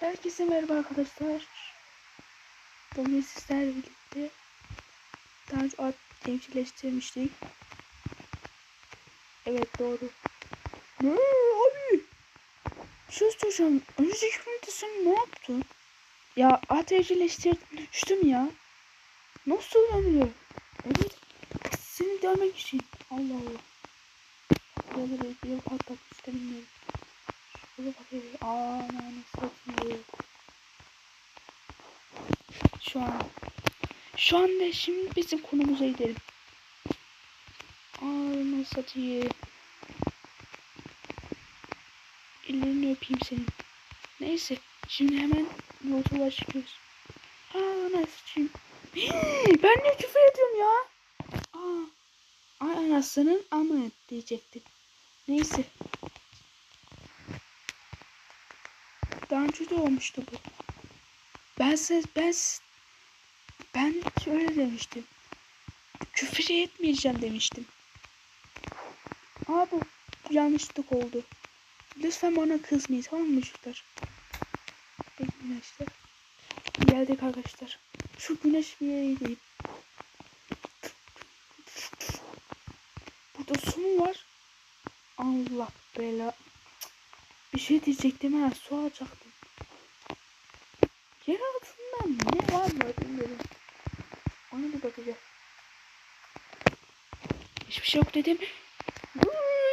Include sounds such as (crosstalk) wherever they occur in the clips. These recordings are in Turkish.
Herkese merhaba arkadaşlar. Bugün sizlerle birlikte daha önce ad evcilleştirmiştik. Evet doğru. Ne abi? Bir şey soracağım. Önceki günde sen ne yaptın? Ya at evcilleştirdim. Düştüm ya. Nasıl oluyor? Evet. Seni dövmek için. Allah Allah. Buraları bir patlat istemiyorum. Şöyle bakayım. Aa ananı satayım. Şu an. Şu anda şimdi bizim konumuza gidelim. Aa nasıl satayım. Ellerini öpeyim senin. Neyse. Şimdi hemen yolculuğa çıkıyoruz. Aa nasıl satayım. ben ne küfür ediyorum ya? Aa. Ay anasının amı diyecektim. Neyse. Daha önce de olmuştu bu. Ben size ben ben şöyle demiştim. Küfür etmeyeceğim demiştim. Aa bu yanlışlık oldu. Lütfen bana kızmayın tamam mı çocuklar? Bekleyin işte. Geldik arkadaşlar. Şu güneş bir yere gideyim. Burada su mu var? Allah bela. Bir şey diyecektim ha su alacaktım. Yer altında ne var mı bilmiyorum. Ona bir bakacağım. Hiçbir şey yok dedim.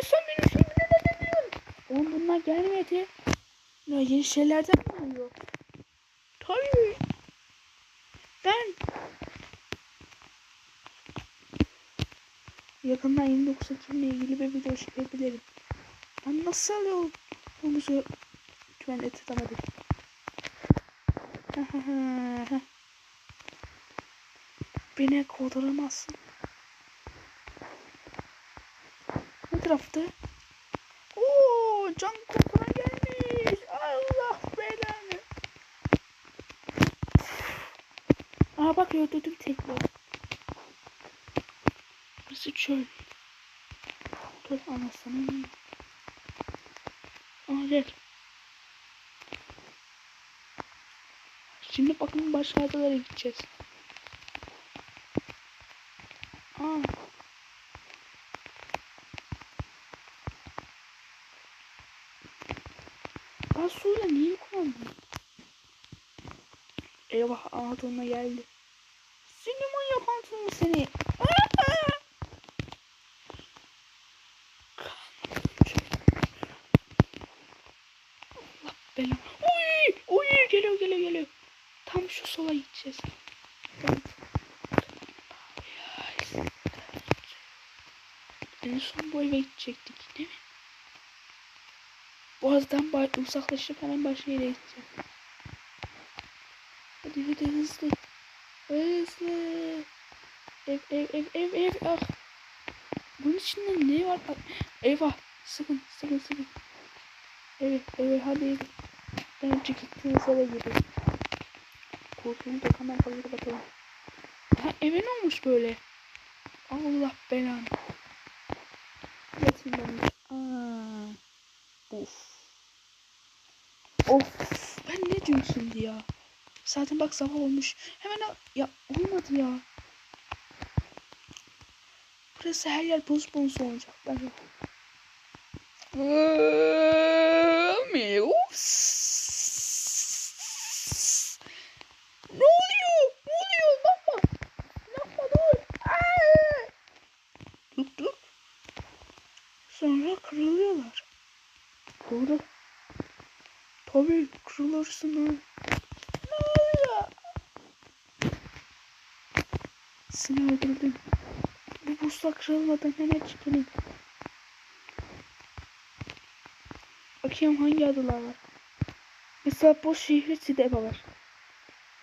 Sen benim şeyimi neden demiyorsun? Oğlum bunlar gelmedi. Ya yeni şeylerden mi oluyor? Tabii. Ben yakında 29 Ekim'le ilgili bir video çekebilirim. Ben nasıl yolumuzu güvenle tutamadık. (laughs) Beni kovduramazsın. Ne tarafta? Oo, can kurtaran gelmiş. Allah belanı. Aa bak öldürdüm tekrar. Burası çöl. Dur anasını. Gel. Şimdi bakın başka adalara gideceğiz. Aa. Ben suyla niye kullandım? Eyvah Anadolu'na geldi. Manyak Anadolu seni. Aa! Allah belanı. Oy! Oy! Geliyor geliyor geliyor. Tam şu sola gideceğiz. En son bu eve gidecektik değil mi? Boğaz'dan uzaklaşıp hemen başka yere gideceğiz. Hadi hadi hızlı. Hızlı. Ev ev ev ev ev. Ah. Bunun içinde ne var? Ah, Eyvah. Sıkın sıkın sıkın. Evet evet hadi. Ben önce gittiğimiz eve gidelim. Kurtulduk hemen kapıyı kapatalım. Ha eve ne olmuş böyle? Allah belanı. Aa. Of. Of. Ben ne diyorum şimdi ya? Zaten bak sabah olmuş. Hemen. Ya olmadı ya. Burası her yer buz buz olacak. Ben Miau. Ne oluyor? Ne oluyor? Bakma. Yapma dur. Aa! Dur dur. Sonra kırılıyorlar. Doğru. Tabii kırılırsın ha. Seni öldürdüm. Bu buzla kırılmadan hemen çıkalım. Bakayım hangi adalar var. Mesela buz şehri Sideba var.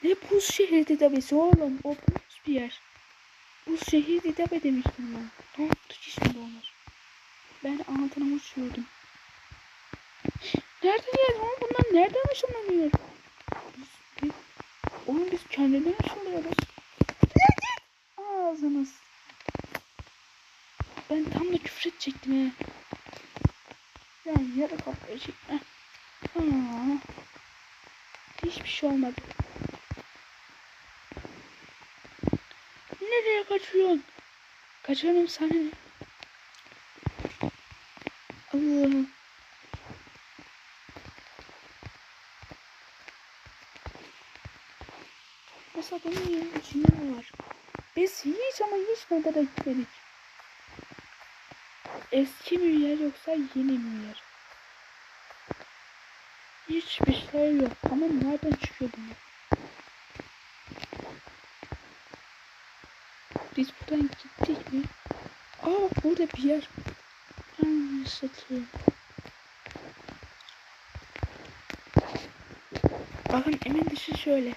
Ne buz şehri Sideba'sı oğlum? O buz bir yer. Buz şehri Sideba demiştim ben. Ne yaptı ki şimdi onlar? Ben altına uçuyordum. Nereden geldi oğlum bunlar nereden ışınlanıyor? Biz, biz, oğlum biz kendinden ışınlıyoruz. Ağzınız. Ben tam da küfür edecektim he. Yani yarı kafaya çekme. Hiçbir şey olmadı. Nereye kaçıyorsun? Kaçarım sana ne? Allah'ım. Mesela bunun yerinin içinde var? Biz hiç ama hiç nadara gitmedik. Eski mi yer yoksa yeni mi yer? Hiçbir şey yok. Ama nereden çıkıyor bunlar? Biz buradan gittik mi? Aa burada bir yer. Hmm, satayım. Bakın emin dışı şöyle.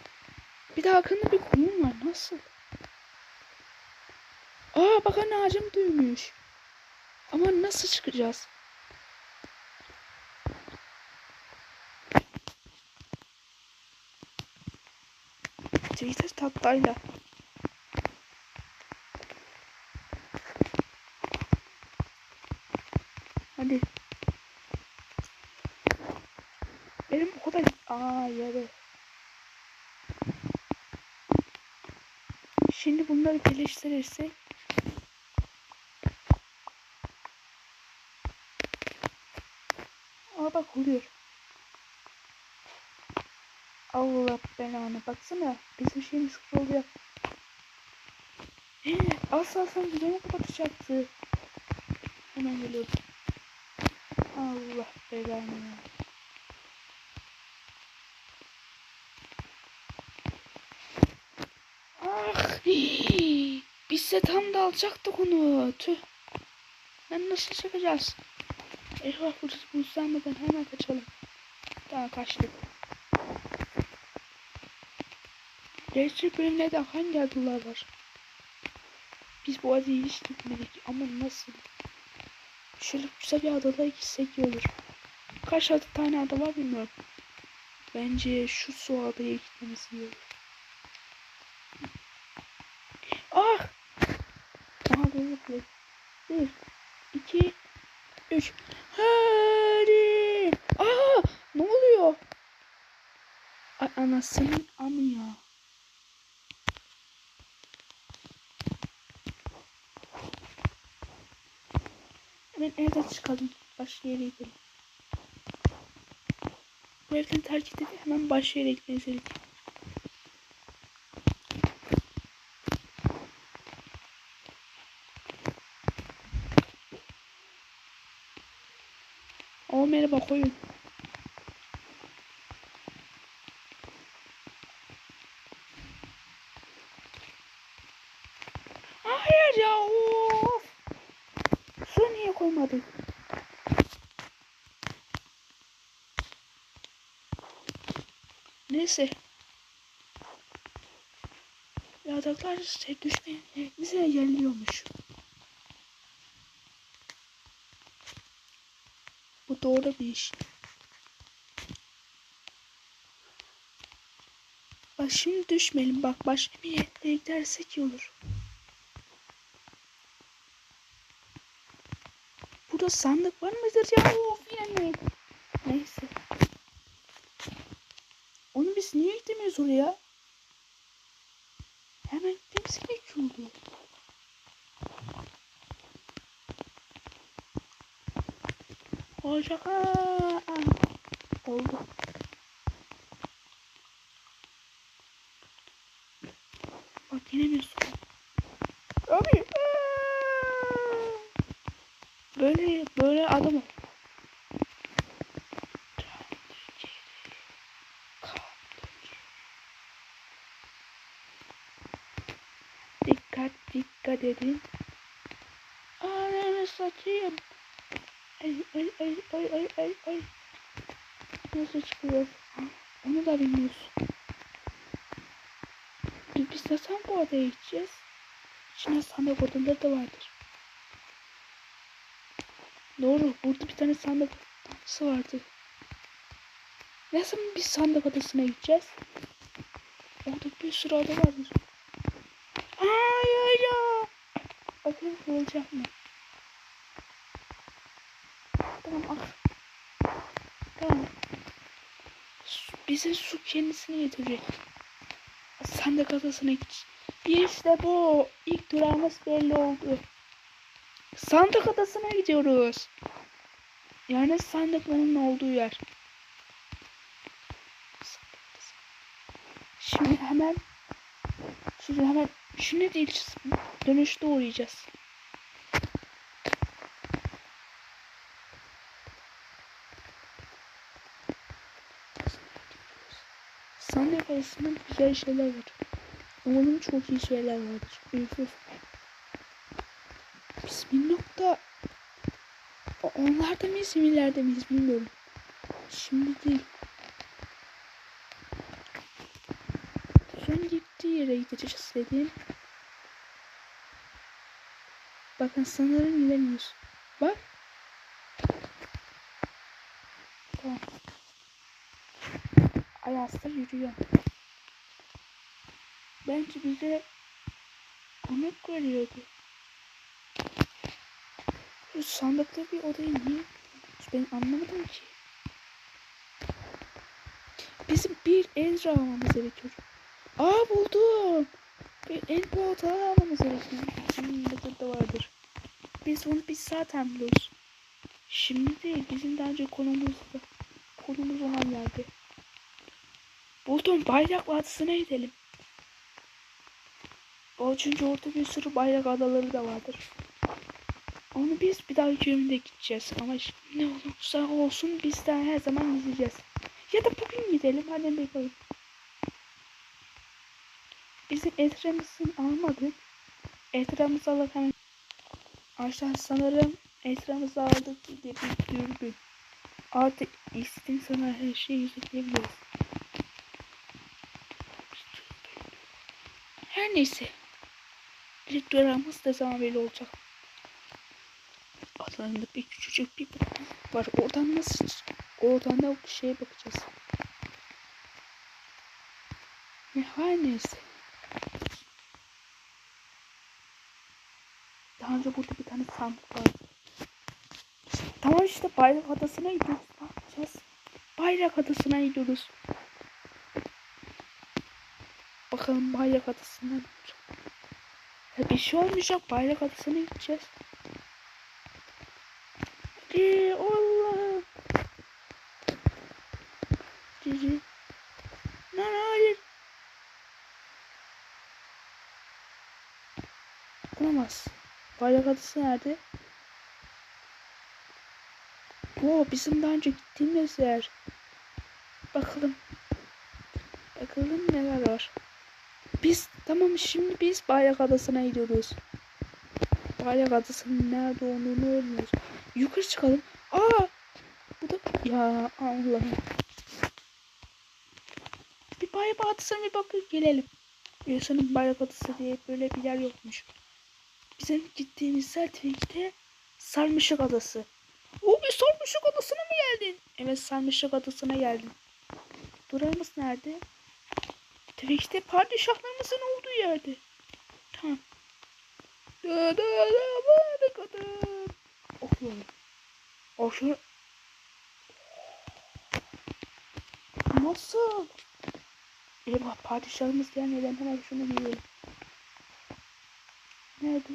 Bir de arkanda bir kuyum var. Nasıl? Aa bakın ağacım büyümüş. Ama nasıl çıkacağız? Twitter tatlıyla. Hadi. Benim o kadar... Aa yarı. Şimdi bunları birleştirirsek Aa bak oluyor. Allah belanı baksana. Bizim şeyimiz oluyor. Az alsam videomu kapatacaktı. Hemen geliyorum. Allah belanı ya. Ah! De tam da alacaktık onu. Tüh. Ben nasıl çıkacağız? Eyvah burası buzlanmadan hemen kaçalım. Daha kaçtık. Gerçek bölümlerde hangi adalar var? Biz bu adayı hiç gitmedik ama nasıl? Şöyle güzel bir adaya gitsek iyi olur. Kaç adı tane ada var bilmiyorum. Bence şu su adaya gitmemiz iyi olur. Ah! Böyle bir. İki, üç. Hadi! Aa! Ne oluyor? Ay anasının amı. Hemen evden çıkalım. Başka yere gidelim. Bu evden terk edip hemen başka yere gitmeyi O merhaba koyun. Hayır ya of. Su niye koymadın? Neyse. Yardaklar şey düşmeyin. Bize geliyormuş. Bu doğru bir iş. Bak şimdi düşmeyelim. Bak başka bir yere gidersek iyi olur. Burada sandık var mıdır ya? Of yine mi? Neyse. Onu biz niye gidemiyoruz oraya? Hemen gitmemiz gerekiyordu. Olacak. Aa, oldu. Bak yine bir su. Abi. aa! Böyle böyle adam ol. Dikkat dikkat edin. Ananı satayım. Ay ay ay ay ay ay ay. Nasıl çıkıyor? Onu da bilmiyorsun. Biz, nasıl bu adaya gideceğiz? İçine sandık odaları da vardır. Doğru. Burada bir tane sandık odası vardı. Nasıl biz sandık odasına gideceğiz? Orada bir sürü oda vardır. Hayır ya. Bakın olacak mı? Tamam al. Bize su kendisini getirecek. Sandık adasına git. İşte bu. İlk durağımız belli oldu. Sandık adasına gidiyoruz. Yani sandıkların olduğu yer. Şimdi hemen Şimdi hemen ne değil dönüşte uğrayacağız. Sandık arasında güzel şeyler var. Umarım çok iyi şeyler vardır. Üf üf. Bismillah da O- Onlarda mıyız, ileride miyiz bilmiyorum. Şimdi değil. An gittiği yere gideceğiz dediğim. Bakın sanırım gidemiyoruz. Bak. Tamam. Ayazda yürüyor. Bence bize konuk veriyordu. Bu sandıkta bir odayı niye? Ben anlamadım ki. Bizim bir Ezra almamız gerekiyor. Aa buldum. Bir en pahalı almamız gerekiyor. Hmm, burada vardır. Biz onu biz zaten biliyoruz. Şimdi değil. Bizim daha önce konumuz konumuz olan yerde. Buldum. Bayrak Vadisi'ne gidelim. Çünkü orada bir sürü bayrak adaları da vardır. Onu biz bir dahaki bölümde gideceğiz. Ama ne olursa olsun biz daha her zaman gideceğiz. Ya da bugün gidelim. Hadi bakalım. Bizim etramızın almadık. Etramızı alıp hemen Aşağı sanırım etramızı aldık diye bir dürbün. Artık istediğin sana her şeyi yüzleyebiliriz. Neyse. İlk durağımız ne zaman belli olacak. Alanında bir küçücük bir var. Oradan nasıl oradan da şeye bakacağız. Ne her neyse. Daha önce burada bir tane sandık vardı. Tamam işte bayrak adasına gidiyoruz. Bayrak adasına gidiyoruz. Bakalım bayrak adasına ne olacak? Ya bir şey olmayacak. Bayrak adasına gideceğiz. Hadi Allah. Cici. Lan hayır. Olamaz. Bayrak adası nerede? Oo bizim daha önce gittiğimiz yer. Bakalım. Bakalım neler var. Biz tamam şimdi biz Bayrak Adası'na gidiyoruz. Bayrak Adası'nın nerede olduğunu öğreniyoruz. Yukarı çıkalım. Aa! Bu da ya Allah'ım. Bir Bayrak Adası'na bir bakıp gelelim. Yaşanın Bayrak Adası diye böyle bir yer yokmuş. Bizim gittiğimiz yer Twink'te Sarmışık Adası. O bir Sarmışık Adası'na mı geldin? Evet Sarmışık Adası'na geldin. Durağımız nerede? Tabii işte padişahlarımızın olduğu yerde. Tamam. Da da da da kadar. Okuyorum. Şu. Nasıl? Eyvah padişahımız gelmeden hemen şunu giyelim. Nerede?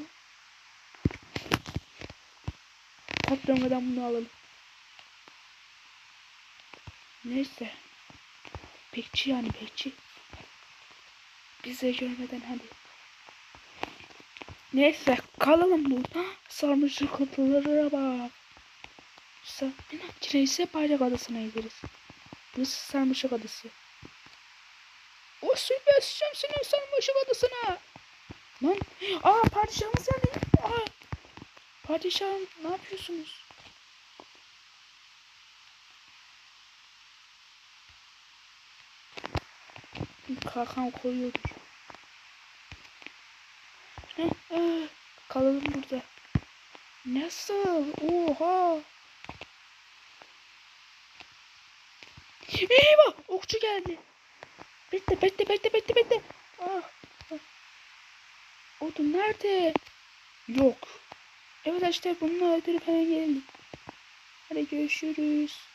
Patlamadan bunu alalım. Neyse. Bekçi yani bekçi. Bize görmeden hadi. Neyse kalalım burada. Sarmışlık kapılara bak. Sa Neyse bayrak adasına gideriz. Burası sarmışlık adası. O sürbeşeceğim senin sarmışlık adasına. Lan. Aa padişahımız geldi. Aa. Padişahım ne yapıyorsunuz? Kalkan koyuyordur. Ah, kalalım burada. Nasıl? Oha! Eyvah! Okçu geldi. Bekle, bekle, bekle, bekle, bekle. Ah, ah. Odun nerede? Yok. Evet işte bununla öldürüp hemen gelelim. Hadi görüşürüz.